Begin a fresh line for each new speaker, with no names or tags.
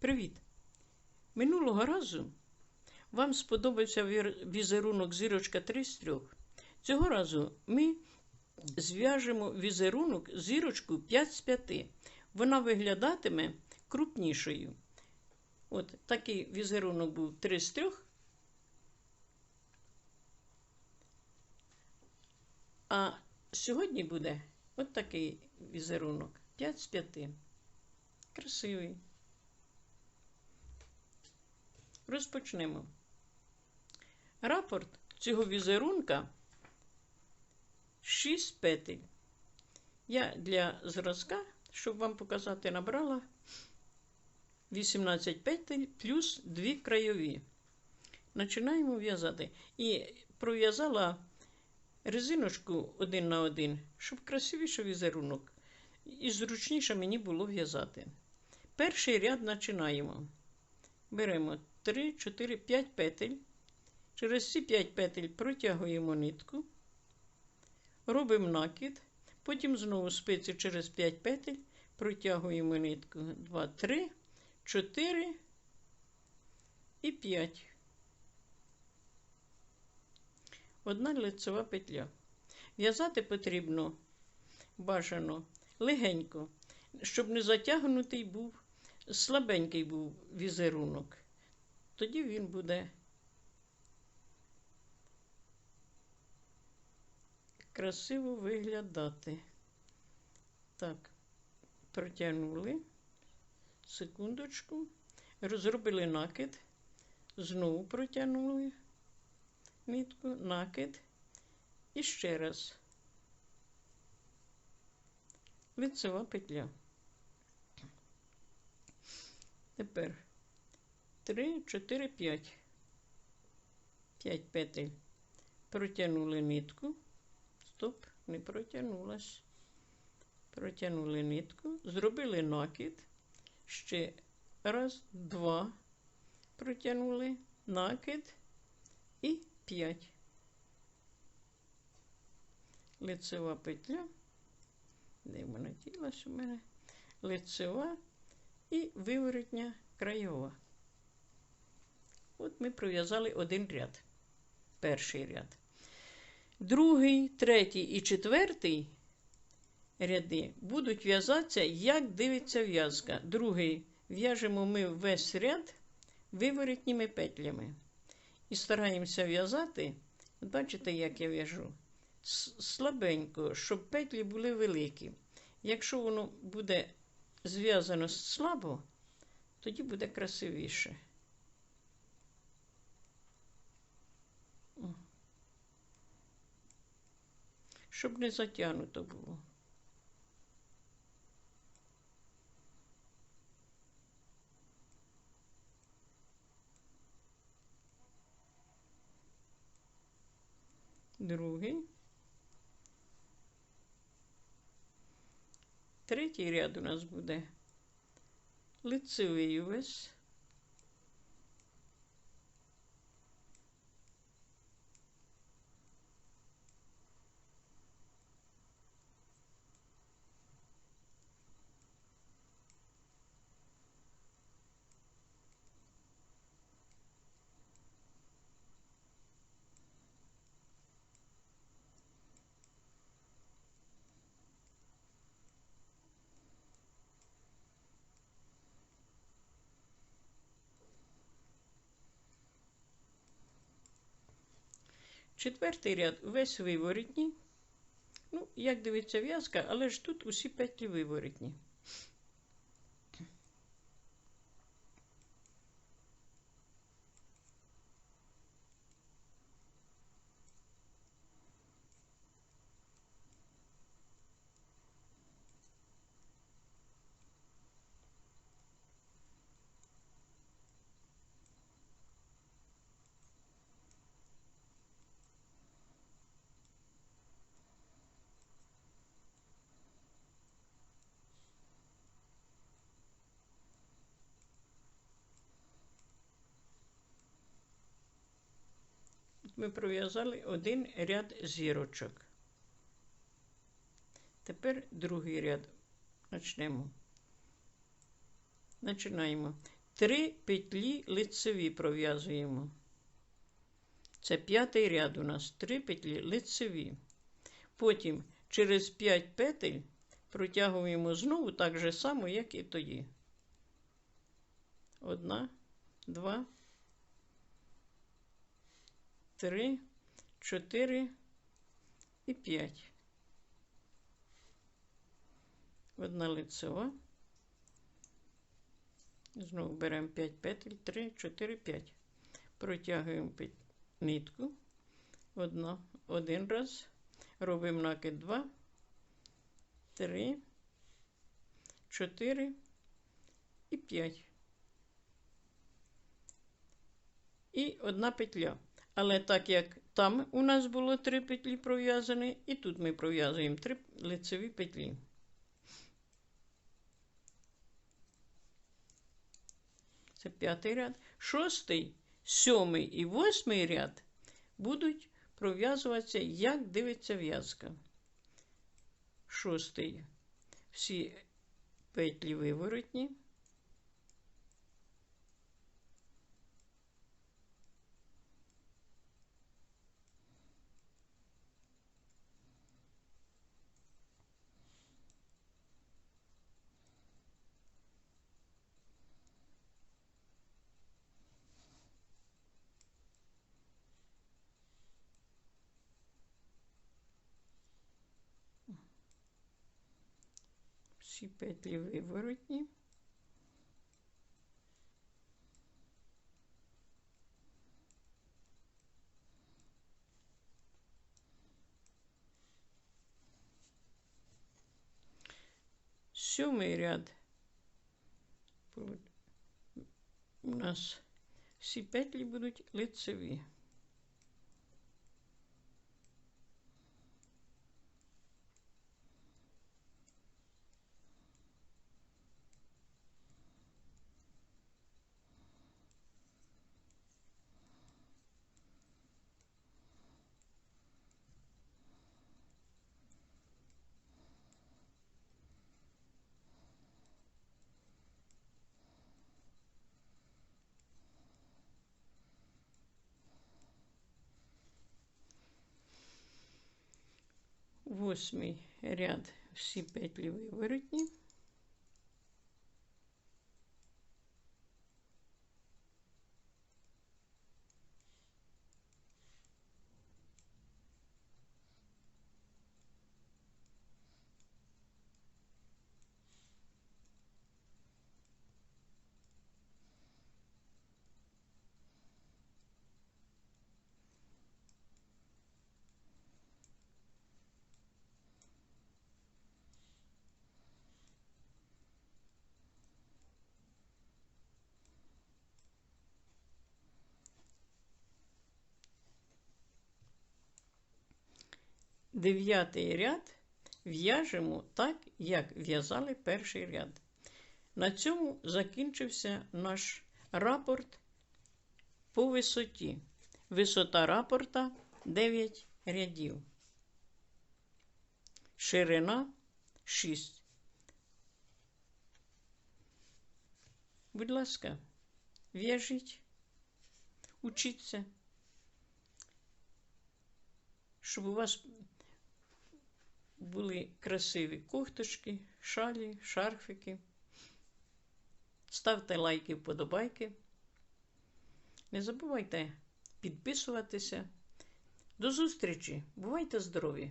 Привіт! Минулого разу вам сподобався візерунок зірочка 3 з 3. Цього разу ми зв'яжемо візерунок зірочку 5 з 5. Вона виглядатиме крупнішою. От такий візерунок був 3 з 3. А сьогодні буде от такий візерунок 5 з 5. Красивий. Розпочнемо. Рапорт цього візерунка 6 петель. Я для зразка, щоб вам показати, набрала 18 петель плюс 2 краєві. Починаємо в'язати. І пров'язала резиночку один на один, щоб красивіше візерунок. І зручніше мені було в'язати. Перший ряд починаємо. Беремо 3, 4, 5 петель. Через ці 5 петель протягуємо нитку, робимо накид, потім знову спиці через 5 петель, протягуємо нитку 2, 3, 4 і 5. Одна лицева петля. В'язати потрібно бажано легенько, щоб не затягнутий був, слабенький був візерунок. Тоді він буде красиво виглядати. Так, протягнули, секундочку, розробили накид, знову протягнули нитку, накид і ще раз. Лицева петля. Тепер 3, 4, 5. 5 петель. Протягнули нитку. Стоп, не протягнулась. Протягнули нитку, зробили накид. Ще раз, два. Протягнули накид і 5. Лицева петля. Де вона ділась у мене? Лицева і виворотня краєва. От ми пров'язали один ряд. Перший ряд. Другий, третій і четвертий ряди будуть в'язатися, як дивиться в'язка. Другий в'яжемо ми весь ряд виворотніми петлями. І стараємося в'язати, бачите, як я в'яжу? Слабенько, щоб петлі були великі. Якщо воно буде зв'язано слабо, тоді буде красивіше. Щоб не затягнуто було. Другий. Третій ряд у нас буде лицевий увесь. Четвертий ряд весь виворітній. Ну, як дивиться в'язка, але ж тут усі петлі виворітні. Ми пров'язали один ряд зірочок. Тепер другий ряд почнемо. Починаємо. три петлі лицеві пров'язуємо. Це п'ятий ряд у нас. Три петлі лицеві. Потім через 5 петель протягуємо знову так же само, як і тоді. Одна, два, три, чотири і п'ять. Одна лицева. Знову беремо 5 петель, 3, 4, 5. Протягуємо нитку. Одна, один раз. Робимо накид 2, 3, 4 і 5. І одна петля. Але так як там у нас було три петлі пров'язані, і тут ми пров'язуємо три лицеві петлі. Це п'ятий ряд. Шостий, сьомий і восьмий ряд будуть пров'язуватися, як дивиться в'язка. Шостий. Всі петлі виворотні. Всі петлі виворотні. Сьомий ряд. У нас всі петлі будуть лицеві. Восьмий ряд всі петлі виворотні. Дев'ятий ряд в'яжемо так, як в'язали перший ряд. На цьому закінчився наш рапорт по висоті. Висота рапорта 9 рядів. Ширина 6. Будь ласка, в'яжіть, учіться, щоб у вас були красиві кофточки, шалі, шарфики. Ставте лайки, вподобайки. Не забувайте підписуватися. До зустрічі! Бувайте здорові!